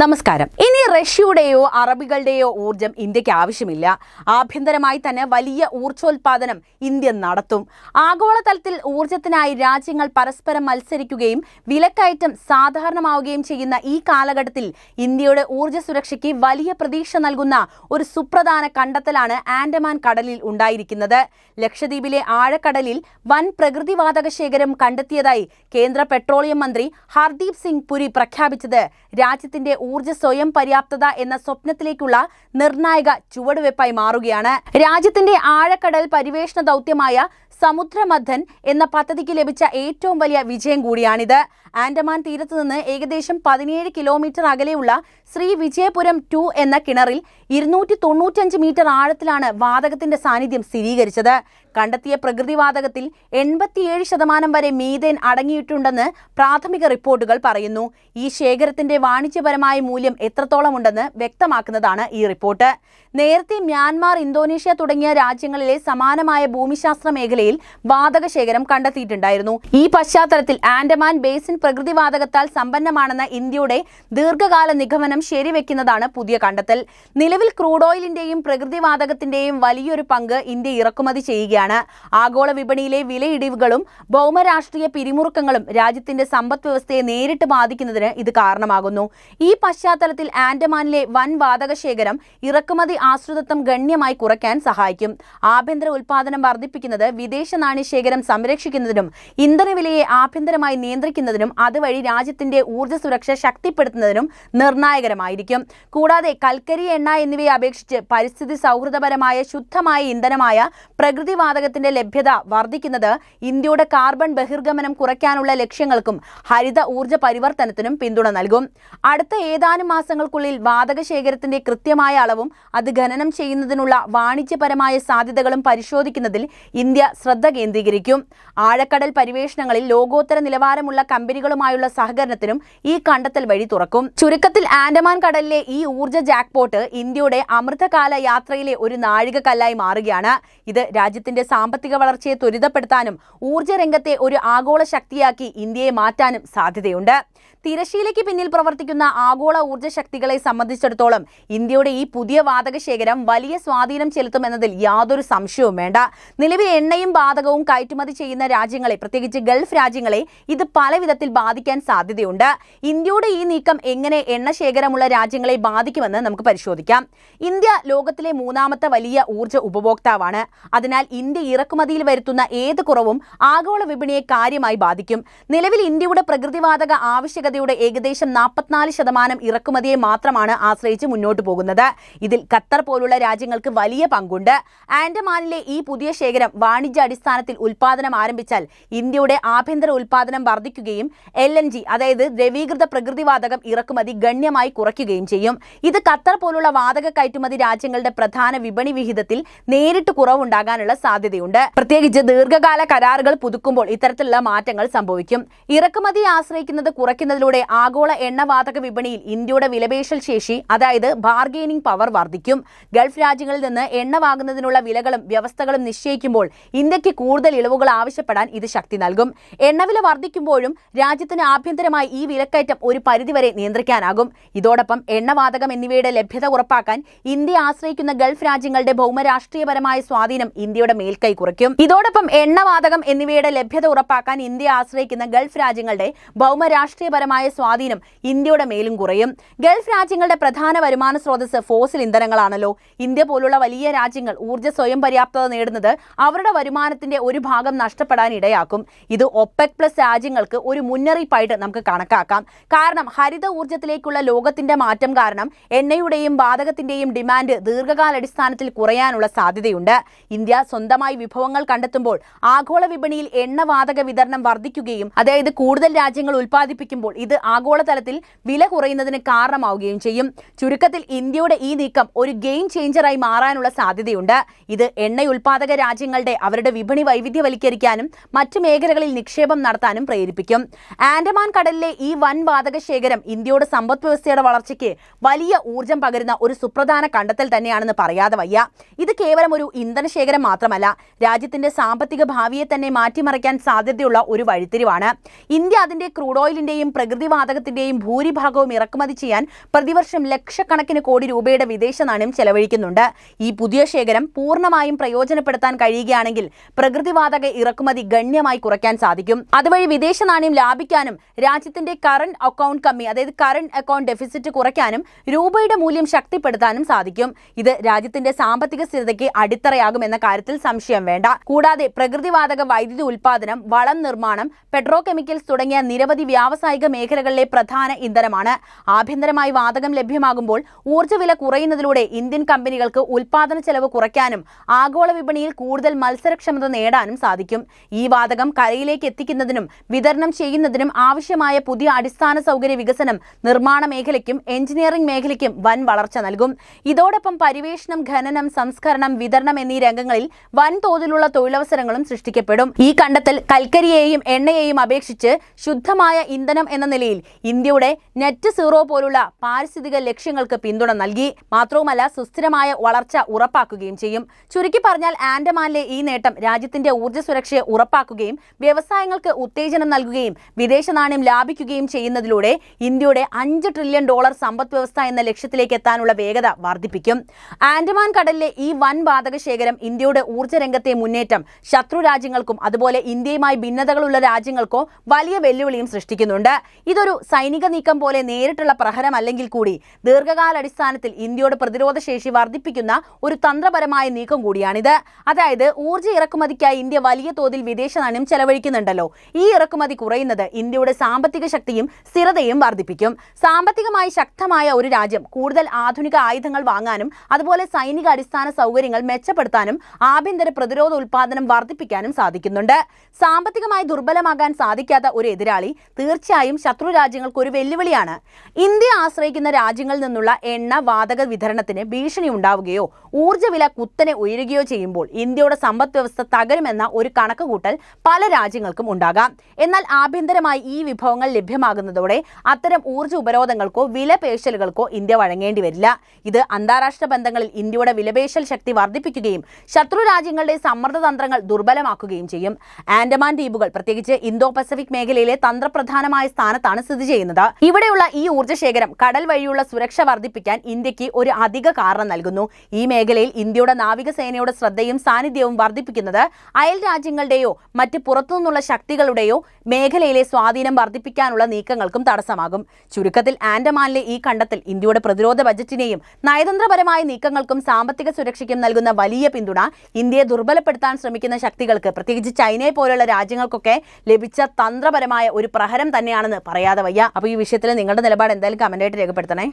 നമസ്കാരം. ഇനി റഷ്യയുടെയോ അറബികളുടെയോ ഊർജം ഇന്ത്യയ്ക്ക് ആവശ്യമില്ല. ആഭ്യന്തരമായി തന്നെ വലിയ ഊർജോൽപാദനം ഇന്ത്യ നടത്തും. ആഗോളതലത്തിൽ ഊർജത്തിനായി രാജ്യങ്ങൾ പരസ്പരം മത്സരിക്കുകയും വിലക്കയറ്റം സാധാരണമാവുകയും ചെയ്യുന്ന ഈ കാലഘട്ടത്തിൽ ഇന്ത്യയുടെ ഊർജ സുരക്ഷയ്ക്ക് വലിയ പ്രതീക്ഷ നൽകുന്ന ഒരു സുപ്രധാന കണ്ടെത്തലാണ് ആൻഡമാൻ കടലിൽ ഉണ്ടായിരിക്കുന്നത്. ലക്ഷദ്വീപിലെ ആഴക്കടലിൽ വൻ പ്രകൃതിവാതക ശേഖരം കണ്ടെത്തിയതായി കേന്ദ്ര പെട്രോളിയം മന്ത്രി ഹർദീപ് സിംഗ് പുരി പ്രഖ്യാപിച്ചത് രാജ്യത്തിന്റെ ഊർജ സ്വയം പര്യാപ്തത എന്ന സ്വപ്നത്തിലേക്കുള്ള നിർണായക ചുവടുവെപ്പായി മാറുകയാണ്. രാജ്യത്തിന്റെ ആഴക്കടൽ പരിവേഷണ ദൗത്യമായ സമുദ്രമഥൻ എന്ന പദ്ധതിക്ക് ലഭിച്ച ഏറ്റവും വലിയ വിജയം കൂടിയാണിത്. ആൻഡമാൻ തീരത്തു നിന്ന് ഏകദേശം പതിനേഴ് കിലോമീറ്റർ അകലെയുള്ള ശ്രീ വിജയപുരം ടു എന്ന കിണറിൽ ഇരുന്നൂറ്റി തൊണ്ണൂറ്റഞ്ച് മീറ്റർ ആഴത്തിലാണ് വാതകത്തിന്റെ സാന്നിധ്യം സ്ഥിരീകരിച്ചത്. കണ്ടെത്തിയ പ്രകൃതിവാതകത്തിൽ എൺപത്തിയേഴ് ശതമാനം വരെ മീതേൻ അടങ്ങിയിട്ടുണ്ടെന്ന് പ്രാഥമിക റിപ്പോർട്ടുകൾ പറയുന്നു. ഈ ശേഖരത്തിന്റെ വാണിജ്യപരമായ മൂല്യം എത്രത്തോളം ഉണ്ടെന്ന് വ്യക്തമാക്കുന്നതാണ് ഈ റിപ്പോർട്ട്. നേരത്തെ മ്യാൻമാർ ഇന്തോനേഷ്യ തുടങ്ങിയ രാജ്യങ്ങളിലെ സമാനമായ ഭൂമിശാസ്ത്ര മേഖലയിൽ വാതക ശേഖരം കണ്ടെത്തിയിട്ടുണ്ടായിരുന്നു. ഈ പശ്ചാത്തലത്തിൽ ആൻഡമാൻ ബേസിൻ പ്രകൃതി വാതകത്താൽ സമ്പന്നമാണെന്ന ഇന്ത്യയുടെ ദീർഘകാല നിഗമനം ശരിവെക്കുന്നതാണ് പുതിയ കണ്ടെത്തൽ. നിലവിൽ ക്രൂഡ് ഓയിലിന്റെയും പ്രകൃതി വാതകത്തിന്റെയും വലിയൊരു പങ്ക് ഇന്ത്യ ഇറക്കുമതി ചെയ്യുകയാണ്. ആഗോള വിപണിയിലെ വിലയിടിവുകളും ഭൗമരാഷ്ട്രീയ പിരിമുറുക്കങ്ങളും രാജ്യത്തിന്റെ സമ്പദ് വ്യവസ്ഥയെ നേരിട്ട് ബാധിക്കുന്നതിന് ഇത് കാരണമാകുന്നു. ഈ പശ്ചാത്തലത്തിൽ ആൻഡമാനിലെ വൻ വാതക ശേഖരം ഇറക്കുമതി ആശ്രിതത്വം ഗണ്യമായി കുറയ്ക്കാൻ സഹായിക്കും. ആഭ്യന്തര ഉൽപാദനം വർദ്ധിപ്പിക്കുന്നത് വിദേശ നാണ്യ ശേഖരം സംരക്ഷിക്കുന്നതിനും ഇന്ധനവിലയെ ആഭ്യന്തരമായി നിയന്ത്രിക്കുന്നതിനും അതുവഴി രാജ്യത്തിന്റെ ഊർജ സുരക്ഷ ശക്തിപ്പെടുത്തുന്നതിനും നിർണായകരമായിരിക്കും. കൂടാതെ കൽക്കരി എണ്ണ എന്നിവയെ അപേക്ഷിച്ച് പരിസ്ഥിതി സൗഹൃദപരമായ ശുദ്ധമായ ഇന്ധനമായ പ്രകൃതിവാതകത്തിന്റെ ലഭ്യത വർദ്ധിക്കുന്നത് ഇന്ത്യയുടെ കാർബൺ ബഹിർഗമനം കുറയ്ക്കാനുള്ള ലക്ഷ്യങ്ങൾക്കും ഹരിത ഊർജ പരിവർത്തനത്തിനും പിന്തുണ നൽകും. അടുത്ത ഏതാനും മാസങ്ങൾക്കുള്ളിൽ വാതക ശേഖരത്തിന്റെ കൃത്യമായ അളവും അത് ഖനനം ചെയ്യുന്നതിനുള്ള വാണിജ്യപരമായ സാധ്യതകളും പരിശോധിക്കുന്നതിൽ ഇന്ത്യ ശ്രദ്ധ കേന്ദ്രീകരിക്കും. ആഴക്കടൽ പരിവേഷണങ്ങളിൽ ലോകോത്തര നിലവാരമുള്ള കമ്പനികളുമായുള്ള സഹകരണത്തിനും ഈ കണ്ടെത്തൽ വഴി തുറക്കും. ചുരുക്കത്തിൽ ആൻഡമാൻ കടലിലെ ഈ ഊർജ ജാക്ക്പോട്ട് ഇന്ത്യയുടെ അമൃതകാല യാത്രയിലെ ഒരു നാഴികക്കല്ലായി മാറുകയാണ്. ഇത് രാജ്യത്തിന്റെ സാമ്പത്തിക വളർച്ചയെ ത്വരിതപ്പെടുത്താനും ഊർജ രംഗത്തെ ഒരു ആഗോള ശക്തിയാക്കി ഇന്ത്യയെ മാറ്റാനും സാധ്യതയുണ്ട്. തിരശീലയ്ക്ക് പിന്നിൽ പ്രവർത്തിക്കുന്ന ആഗോള ഊർജ ശക്തികളെ സംബന്ധിച്ചിടത്തോളം ഇന്ത്യയുടെ ഈ പുതിയ വാതക ശേഖരം വലിയ സ്വാധീനം ചെലുത്തുമെന്നതിൽ യാതൊരു സംശയവും വേണ്ട. നിലവിൽ എണ്ണയും വാതകവും കയറ്റുമതി ചെയ്യുന്ന രാജ്യങ്ങളെ പ്രത്യേകിച്ച് ഗൾഫ് രാജ്യങ്ങളെ ഇത് പല വിധത്തിൽ ബാധിക്കാൻ സാധ്യതയുണ്ട്. ഇന്ത്യയുടെ ഈ നീക്കം എങ്ങനെ എണ്ണ ശേഖരമുള്ള രാജ്യങ്ങളെ ബാധിക്കുമെന്ന് നമുക്ക് പരിശോധിക്കാം. ഇന്ത്യ ലോകത്തിലെ മൂന്നാമത്തെ വലിയ ഊർജ ഉപഭോക്താവാണ്. അതിനാൽ ഇന്ത്യ ഇറക്കുമതിയിൽ വരുത്തുന്ന ഏത് കുറവും ആഗോള വിപണിയെ കാര്യമായി ബാധിക്കും. നിലവിൽ ഇന്ത്യയുടെ പ്രകൃതിവാതക ആവശ്യകതയുടെ ഏകദേശം നാൽപ്പത്തിനാല് ശതമാനം ഇറക്കുമതിയെ മാത്രമാണ് ആശ്രയിച്ച് മുന്നോട്ട് പോകുന്നത്. ഇതിൽ ഖത്തർ പോലുള്ള രാജ്യങ്ങൾക്ക് വലിയ പങ്കുണ്ട്. ആൻഡമാനിലെ ഈ പുതിയ ശേഖരം വാണിജ്യ അടിസ്ഥാനത്തിൽ ഉൽപാദനം ആരംഭിച്ചാൽ ഇന്ത്യയുടെ ആഭ്യന്തര ഉൽപാദനം വർദ്ധിക്കുകയും എൽ എൻ ജി അതായത് ദ്രവീകൃത പ്രകൃതിവാതകം ഇറക്കുമതി ഗണ്യമായി കുറയ്ക്കുകയും ചെയ്യും. ഇത് ഖത്തർ പോലുള്ള വാതക കയറ്റുമതി രാജ്യങ്ങളുടെ പ്രധാന വിപണി വിഹിതത്തിൽ നേരിട്ട് കുറവുണ്ടാകാനുള്ള സാധ്യതയുണ്ട്. പ്രത്യേകിച്ച് ദീർഘകാല കരാറുകൾ പുതുക്കുമ്പോൾ ഇത്തരത്തിലുള്ള മാറ്റങ്ങൾ സംഭവിക്കും. ഇറക്കുമതി ആശ്രയിക്കുന്നത് കുറയ്ക്കുന്നതിലൂടെ ആഗോള എണ്ണവാതക വിപണിയിൽ ഇന്ത്യയുടെ വിലപേശൽ ശേഷി അതായത് ബാർഗെയിനിങ് പവർ വർദ്ധിക്കും. ഗൾഫ് രാജ്യങ്ങളിൽ നിന്ന് എണ്ണ വാങ്ങുന്നതിനുള്ള വിലകളും വ്യവസ്ഥകളും നിശ്ചയിക്കുമ്പോൾ ഇന്ത്യയ്ക്ക് കൂടുതൽ ഇളവുകൾ ആവശ്യപ്പെടാൻ ഇത് ശക്തി നൽകും. എണ്ണവില വർദ്ധിക്കുമ്പോഴും രാജ്യത്തിന് ആഭ്യന്തരമായി ഈ വിലക്കയറ്റം ഒരു പരിധിവരെ നിയന്ത്രിക്കാനാകും. ഇതോടൊപ്പം എണ്ണവാതകം എന്നിവയുടെ ലഭ്യത ഉറപ്പാക്കാൻ ഇന്ത്യ ആശ്രയിക്കുന്ന ഗൾഫ് രാജ്യങ്ങളുടെ ഭൗമരാഷ്ട്രീയപരമായ സ്വാധീനം ഇന്ത്യയുടെ മേൽക്കൈ കുറയ്ക്കും ഇതോടൊപ്പം എണ്ണവാതകം എന്നിവയുടെ ലഭ്യത ഉറപ്പാക്കാൻ ഇന്ത്യ ആശ്രയിക്കുന്ന ഗൾഫ് രാജ്യങ്ങളുടെ ഭൗമരാഷ്ട്രീയപരമായ സ്വാധീനം ഇന്ത്യയുടെ മേലും കുറയും. ഗൾഫ് രാജ്യങ്ങളുടെ പ്രധാന വരുമാന സ്രോതസ് ഫോസിൽ ഇന്ധനങ്ങളാണല്ലോ. ഇന്ത്യ പോലുള്ള വലിയ രാജ്യങ്ങൾ ഊർജ സ്വയം പര്യാപ്തത നേടുന്നത് അവരുടെ വരുമാനത്തിന്റെ ഒരു ഭാഗം നഷ്ടപ്പെടാൻ ഇടയാക്കും ഇത് ഒപെക് പ്ലസ് രാജ്യങ്ങൾക്ക് ഒരു മുന്നറിയിപ്പായിട്ട് നമുക്ക് കണക്കാക്കാം. കാരണം ഹരിത ഊർജത്തിലേക്കുള്ള ലോകത്തിന്റെ മാറ്റം കാരണം എണ്ണയുടെയും വാതകത്തിന്റെയും ഡിമാൻഡ് ദീർഘകാലാടിസ്ഥാനത്തിൽ കുറയാനുള്ള സാധ്യതയുണ്ട്. ഇന്ത്യ സ്വന്തമായി വിഭവങ്ങൾ കണ്ടെത്തുമ്പോൾ ആഗോള വിപണിയിൽ എണ്ണ വാതക വിതരണം വർദ്ധിക്കുകയും അതായത് കൂടുതൽ രാജ്യങ്ങൾ ഉൽപ്പാദിപ്പിക്കുമ്പോൾ ഇത് ആഗോളതലത്തിൽ വില കുറയുന്നതിന് കാരണമാവുകയും ചെയ്യും. ചുരുക്കത്തിൽ ഇന്ത്യയുടെ ഈ നീക്കം ഒരു ഗെയിം ചേഞ്ചറായി മാറാനുള്ള സാധ്യതയുണ്ട്. ഇത് എണ്ണ ഉൽപാദക രാജ്യങ്ങളുടെ അവരുടെ വിപണി വൈവിധ്യവൽക്കരിക്കാനും മറ്റ് മേഖലകളിൽ നിക്ഷേപം നടത്താനും പ്രേരിപ്പിക്കും. ആൻഡമാൻ കടലിലെ ഈ വൻ വാതക ശേഖരം ഇന്ത്യയുടെ സമ്പദ് വ്യവസ്ഥയുടെ വളർച്ചയ്ക്ക് വലിയ ഊർജം പകരുന്ന ഒരു സുപ്രധാന കണ്ടെത്തൽ തന്നെയാണെന്ന് പറയാതെ വയ്യ. ഇത് കേവലം ഒരു ഇന്ധന ശേഖരം മാത്രമല്ല രാജ്യത്തിന്റെ സാമ്പത്തിക ഭാവിയെ തന്നെ മാറ്റിമറിക്കാൻ സാധ്യതയുള്ള ഒരു വഴിത്തിരിവാണ്. ഇന്ത്യ അതിന്റെ ക്രൂഡ് ഓയിലിന്റെയും പ്രകൃതിവാതകത്തിന്റെയും ഭൂരിഭാഗവും ഇറക്കുമതി ചെയ്യാൻ പ്രതിവർഷം ലക്ഷക്കണക്കിന് കോടി രൂപയുടെ വിദേശ നാണ്യം ചെലവഴിക്കുന്നുണ്ട്. ഈ പുതിയ ശേഖരം പൂർണമായും പ്രയോജനപ്പെടുത്താൻ കഴിയുകയാണെങ്കിൽ പ്രകൃതിവാതക ഇറക്കുമതി ഗണ്യമായി കുറയ്ക്കാൻ സാധിക്കും. അതുവഴി വിദേശ നാണയം ലാഭിക്കാനും രാജ്യത്തിന്റെ കറണ്ട് അക്കൗണ്ട് കമ്മി അതായത് കറണ്ട് അക്കൗണ്ട് ഡെഫിസിറ്റ് കുറയ്ക്കാനും രൂപയുടെ മൂല്യം ശക്തിപ്പെടുത്താനും സാധിക്കും. ഇത് രാജ്യത്തിന്റെ സാമ്പത്തിക സ്ഥിരതയ്ക്ക് അടിത്തറയാകും എന്ന കാര്യത്തിൽ സംശയം വേണ്ട. കൂടാതെ പ്രകൃതിവാതക വൈദ്യുതി ഉൽപ്പാദനം വളം നിർമ്മാണം പെട്രോ കെമിക്കൽസ് തുടങ്ങിയ നിരവധി വ്യാവസായിക മേഖലകളിലെ പ്രധാന ഇന്ധനമാണ്. ആഭ്യന്തരമായി വാതകം ലഭ്യമാകുമ്പോൾ ഊർജ വില കുറയുന്നതിലൂടെ ഇന്ത്യൻ കമ്പനികൾക്ക് ഉൽപാദന ചെലവ് കുറയ്ക്കാനും ആഗോള വിപണിയിൽ കൂടുതൽ മത്സരക്ഷമത നേടാനും സാധിക്കും. ഈ വാതകം കരയിലേക്ക് എത്തിക്കുന്നതിനും വിതരണം ചെയ്യുന്നതിനും ആവശ്യമായ പുതിയ അടിസ്ഥാന സൗകര്യ വികസനം നിർമ്മാണ മേഖലയ്ക്കും എഞ്ചിനീയറിംഗ് മേഖലയ്ക്കും വൻ വളർച്ച നൽകും. ഇതോടൊപ്പം പരിവേഷണം ഖനനം സംസ്കരണം വിതരണം എന്നീ രംഗങ്ങളിൽ വൻതോതിലുള്ള തൊഴിലവസരങ്ങളും സൃഷ്ടിക്കപ്പെടും. ഈ കണ്ടെത്തൽ കൽക്കരിയെയും എണ്ണയെയും അപേക്ഷിച്ച് ശുദ്ധമായ ഇന്ധനം എന്ന നിലയിൽ ഇന്ത്യയുടെ നെറ്റ് സീറോ പോലുള്ള പാരിസ്ഥിതിക ലക്ഷ്യങ്ങൾക്ക് പിന്തുണ നൽകി. മാത്രവുമല്ല സുസ്ഥിരമായ വളർച്ച ഉറപ്പാക്കുകയും ചെയ്യും. ചുരുക്കി പറഞ്ഞാൽ ആൻഡമാനിലെ ഈ നേട്ടം രാജ്യത്തിന്റെ ഊർജ സുരക്ഷയെ ഉറപ്പാക്കുകയും വ്യവസായങ്ങൾക്ക് ഉത്തേജനം നൽകുകയും വിദേശ നാണയം ലാഭിക്കുകയും ചെയ്യുന്നതിലൂടെ ഇന്ത്യയുടെ അഞ്ച് ട്രില്യൺ ഡോളർ സമ്പദ് വ്യവസ്ഥ എന്ന ലക്ഷ്യത്തിലേക്ക് എത്താനുള്ള വേഗത വർദ്ധിപ്പിക്കും. ആൻഡമാൻ കടലിലെ ഈ വൻ വാതക ശേഖരം ഇന്ത്യയുടെ ഊർജ രംഗത്തെ മുന്നേറ്റം ശത്രു രാജ്യങ്ങൾക്കും അതുപോലെ ഇന്ത്യയുമായി ഭിന്നതകളുള്ള രാജ്യങ്ങൾക്കോ വലിയ വെല്ലുവിളിയും സൃഷ്ടിക്കുന്നുണ്ട്. ഇതൊരു സൈനിക നീക്കം പോലെ നേരിട്ടുള്ള പ്രഹരമല്ലെങ്കിൽ കൂടി ദീർഘകാലാടിസ്ഥാനത്തിൽ ഇന്ത്യയുടെ പ്രതിരോധ ശേഷി വർദ്ധിപ്പിക്കുന്ന ഒരു തന്ത്രപരമായ നീക്കം കൂടിയാണിത്. അതായത് ഊർജ ഇറക്കുമതിക്കായി ഇന്ത്യ വലിയ തോതിൽ വിദേശ നാണ്യം ചെലവഴിക്കുന്നുണ്ടല്ലോ. ഈ ഇറക്കുമതി കുറയുന്നത് ഇന്ത്യയുടെ സാമ്പത്തിക ശക്തിയും സ്ഥിരതയും വർദ്ധിപ്പിക്കും. സാമ്പത്തികമായി ശക്തമായ ഒരു രാജ്യം കൂടുതൽ ആധുനിക ആയുധങ്ങൾ വാങ്ങാനും അതുപോലെ സൈനിക അടിസ്ഥാന സൗകര്യങ്ങൾ മെച്ചപ്പെടുത്താനും ആഭ്യന്തര പ്രതിരോധ ഉൽപാദനം വർദ്ധിപ്പിക്കാനും സാധിക്കുന്നുണ്ട്. സാമ്പത്തികമായി ദുർബലമാകാൻ സാധിക്കാത്ത ഒരു എതിരാളി തീർച്ചയായും ശത്രു രാജ്യങ്ങൾക്ക് ഒരു വെല്ലുവിളിയാണ്. ഇന്ത്യ ആശ്രയിക്കുന്ന രാജ്യങ്ങളിൽ നിന്നുള്ള എണ്ണ വാതക വിതരണത്തിന് ഭീഷണി ഉണ്ടാവുകയോ ഊർജ വില കുത്തനെ ഉയരുകയോ ചെയ്യുമ്പോൾ ഇന്ത്യയുടെ സമ്പദ് വ്യവസ്ഥ തകരുമെന്ന ഒരു കണക്കുകൂട്ടൽ പല രാജ്യങ്ങൾക്കും ഉണ്ടാകാം. എന്നാൽ ആഭ്യന്തരമായി ഈ വിഭവങ്ങൾ ലഭ്യമാകുന്നതോടെ അത്തരം ഊർജ ഉപരോധങ്ങൾക്കോ വിലപേശലുകൾക്കോ ഇന്ത്യ വഴങ്ങേണ്ടി വരില്ല. ഇത് അന്താരാഷ്ട്ര ബന്ധങ്ങളിൽ ഇന്ത്യയുടെ വിലപേശൽ ശക്തി വർദ്ധിപ്പിക്കുകയും ശത്രു രാജ്യങ്ങളുടെ സമ്മർദ്ദതന്ത്രങ്ങൾ ദുർബലമാക്കുകയും ചെയ്യും. ആൻഡമാൻ ദ്വീപുകൾ പ്രത്യേകിച്ച് ഇന്തോ പസഫിക് മേഖലയിലെ തന്ത്രപ്രധാനമായ സ്ഥാനത്താണ് സ്ഥിതി ചെയ്യുന്നത്. ഇവിടെയുള്ള ഈ ഊർജ ശേഖരം കടൽ വഴിയുള്ള സുരക്ഷ വർദ്ധിപ്പിക്കാൻ ഇന്ത്യയ്ക്ക് ഒരു അധിക കാരണം നൽകുന്നു. ഈ മേഖലയിൽ ഇന്ത്യയുടെ നാവികസേനയുടെ ശ്രദ്ധയും സാന്നിധ്യവും വർദ്ധിപ്പിക്കുന്നത് അയൽ രാജ്യങ്ങളുടെയോ മറ്റ് പുറത്തുനിന്നുള്ള ശക്തികളുടെയോ മേഖലയിലെ സ്വാധീനം വർദ്ധിപ്പിക്കാനുള്ള നീക്കങ്ങൾക്കും തടസ്സമാകും. ചുരുക്കത്തിൽ ആൻഡമാനിലെ ഈ കണ്ടത്തിൽ ഇന്ത്യയുടെ പ്രതിരോധ ബജറ്റിനെയും നയതന്ത്രപരമായ നീക്കങ്ങൾക്കും സാമ്പത്തിക സുരക്ഷയ്ക്കും നൽകുന്ന വലിയ പിന്തുണ ഇന്ത്യയെ ദുർബലപ്പെടുത്താൻ ശ്രമിക്കുന്ന ശക്തികൾക്ക്. പ്രത്യേകിച്ച് ചൈനയെ പോലുള്ള രാജ്യങ്ങൾക്കൊക്കെ ലഭിച്ച തന്ത്രപരമായ ഒരു പ്രഹരം തന്നെയാണെന്ന് പറയാതെ വയ്യ. അപ്പോൾ ഈ വിഷയത്തിൽ നിങ്ങളുടെ നിലപാട് എന്തായാലും കമന്റായിട്ട് രേഖപ്പെടുത്തണേ.